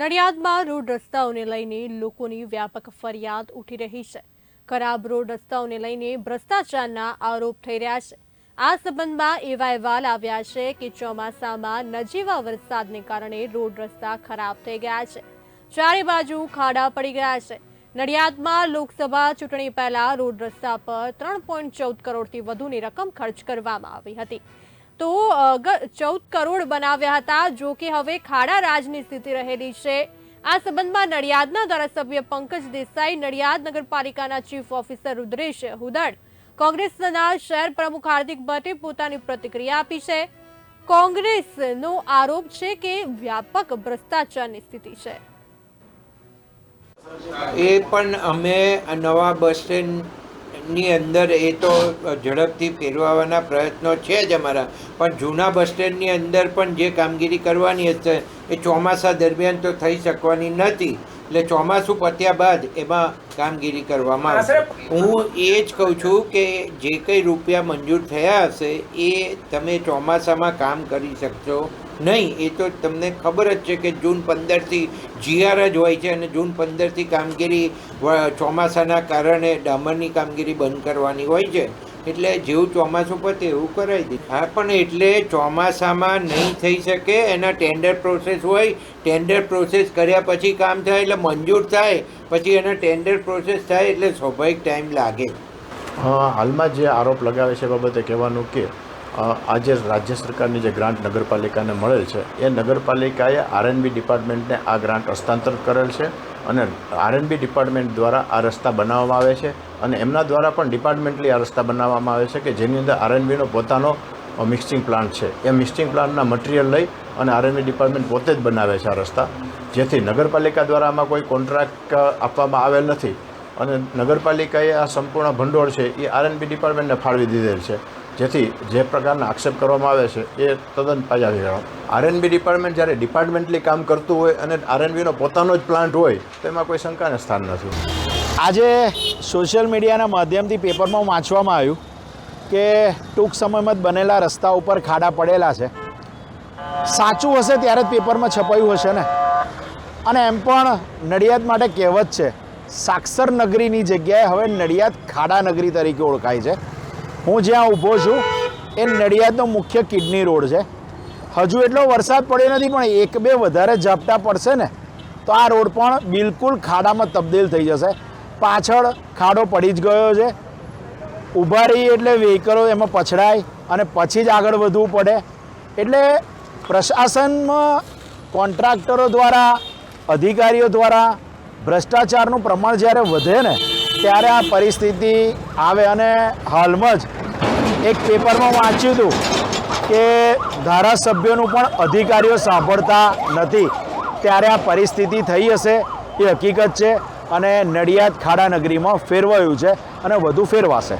નડિયાદમાં road રસ્તાઓને લઈને લોકોની વ્યાપક ફરિયાદ ઉઠી રહી છે. ખરાબ રોડ રસ્તાઓને લઈને ભ્રષ્ટાચારના આરોપ થઈ રહ્યા છે. આ સંબંધમાં એવા અહેવાલ આવ્યા છે કે ચોમાસામાં નજીવા વરસાદને કારણે રોડ રસ્તા ખરાબ થઈ ગયા છે. ચારે બાજુ ખાડા પડી ગયા છે. નડિયાદમાં લોકસભા ચૂંટણી પહેલા રોડ રસ્તા પર ત્રણ પોઈન્ટ ચૌદ કરોડથી વધુની રકમ ખર્ચ કરવામાં આવી હતી. તો ચૌદ કરોડ બનાવ્યા હતા, જો કે હવે ખાડા રાજની સ્થિતિ રહેલી છે. આ સંબંધમાં નડિયાદના ધારાસભ્ય પંકજ દેસાઈ, નડિયાદ નગરપાલિકાના ચીફ ઓફિસર રુદ્રેશ હુદડ, કોંગ્રેસના શહેર પ્રમુખ હાર્દિક ભટ્ટે પોતાની પ્રતિક્રિયા આપી છે. કોંગ્રેસનો આરોપ છે કે વ્યાપક ભ્રષ્ટાચારની સ્થિતિ છે. એ પણ અમે નવા બસ સ્ટેન્ડની અંદર એ તો ઝડપથી ફેરવાવાના પ્રયત્નો છે જ અમારા. પણ જૂના બસ સ્ટેન્ડની અંદર પણ જે કામગીરી કરવાની હશે એ ચોમાસા દરમિયાન તો થઈ શકવાની નથી. એટલે ચોમાસું પત્યા બાદ એમાં કામગીરી કરવામાં આવશે. હું એ જ કહું છું કે જે કંઈ રૂપિયા મંજૂર થયા હશે એ તમે ચોમાસામાં કામ કરી શકશો નહીં. એ તો તમને ખબર જ છે કે જૂન પંદરથી જીઆર જ હોય છે અને જૂન પંદરથી કામગીરી ચોમાસાના કારણે ડામરની કામગીરી બંધ કરવાની હોય છે. એટલે જેવું ચોમાસું પતે એવું કરાવી દે હા, પણ એટલે ચોમાસામાં નહીં થઈ શકે, એના ટેન્ડર પ્રોસેસ હોય. ટેન્ડર પ્રોસેસ કર્યા પછી કામ થાય એટલે મંજૂર થાય. પછી એના ટેન્ડર પ્રોસેસ થાય એટલે સ્વાભાવિક ટાઈમ લાગે. હાલમાં જે આરોપ લગાવે છે બાબતે કહેવાનું કે આજે રાજ્ય સરકારની જે ગ્રાન્ટ નગરપાલિકાને મળેલ છે, એ નગરપાલિકાએ આરએનબી ડિપાર્ટમેન્ટને આ ગ્રાન્ટ હસ્તાંતર કરેલ છે. અને આરએનબી ડિપાર્ટમેન્ટ દ્વારા આ રસ્તા બનાવવામાં આવે છે અને એમના દ્વારા પણ ડિપાર્ટમેન્ટલી આ રસ્તા બનાવવામાં આવે છે કે જેની અંદર આરએનબીનો પોતાનો મિક્સિંગ પ્લાન્ટ છે. એ મિક્સિંગ પ્લાન્ટના મટીરિયલ લઈ અને આરએનબી ડિપાર્ટમેન્ટ પોતે જ બનાવે છે આ રસ્તા. જેથી નગરપાલિકા દ્વારા આમાં કોઈ કોન્ટ્રાક્ટ આપવામાં આવેલ નથી. અને નગરપાલિકાએ આ સંપૂર્ણ ભંડોળ છે એ આરએનબી ડિપાર્ટમેન્ટને ફાળવી દીધેલ છે. જેથી જે પ્રકારના આક્ષેપ કરવામાં આવે છે, એ તદ્દન પાયાવી ગયો આરએનબી ડિપાર્ટમેન્ટ જ્યારે ડિપાર્ટમેન્ટલી કામ કરતું હોય અને આરએનબીનો પોતાનો જ પ્લાન્ટ હોય, તો એમાં કોઈ શંકાને સ્થાન નથી. આજે સોશિયલ મીડિયાના માધ્યમથી પેપરમાં વાંચવામાં આવ્યું કે ટૂંક સમયમાં જ બનેલા રસ્તા ઉપર ખાડા પડેલા છે. સાચું હશે ત્યારે જ પેપરમાં છપાયું હશે ને? અને એમ પણ નડિયાદ માટે કહેવત છે, સાક્ષર નગરીની જગ્યાએ હવે નડિયાદ ખાડા નગરી તરીકે ઓળખાય છે. હું જ્યાં ઊભો છું, એ નડિયાદનો મુખ્ય કિડની રોડ છે. હજુ એટલો વરસાદ પડ્યો નથી, પણ એક બે વધારે ઝાપટા પડશે ને, તો આ રોડ પણ બિલકુલ ખાડામાં તબદીલ થઈ જશે. પાછળ ખાડો પડી જ ગયો છે. ઊભા રહીએ એટલે વ્હીકલો એમાં પછડાય અને પછી જ આગળ વધવું પડે. એટલે પ્રશાસનમાં કોન્ટ્રાક્ટરો દ્વારા, અધિકારીઓ દ્વારા ભ્રષ્ટાચારનું પ્રમાણ જ્યારે વધે ને ત્યારે આ પરિસ્થિતિ આવે અને હાલમાં જ એક પેપરમાં વાંચ્યું હતું કે ધારાસભ્યોનું પણ અધિકારીઓ સાંભળતા નથી. ત્યારે આ પરિસ્થિતિ થઈ હશે એ હકીકત છે અને નડિયાદ ખાડા નગરીમાં ફેરવાયું છે અને વધુ ફેરવાશે.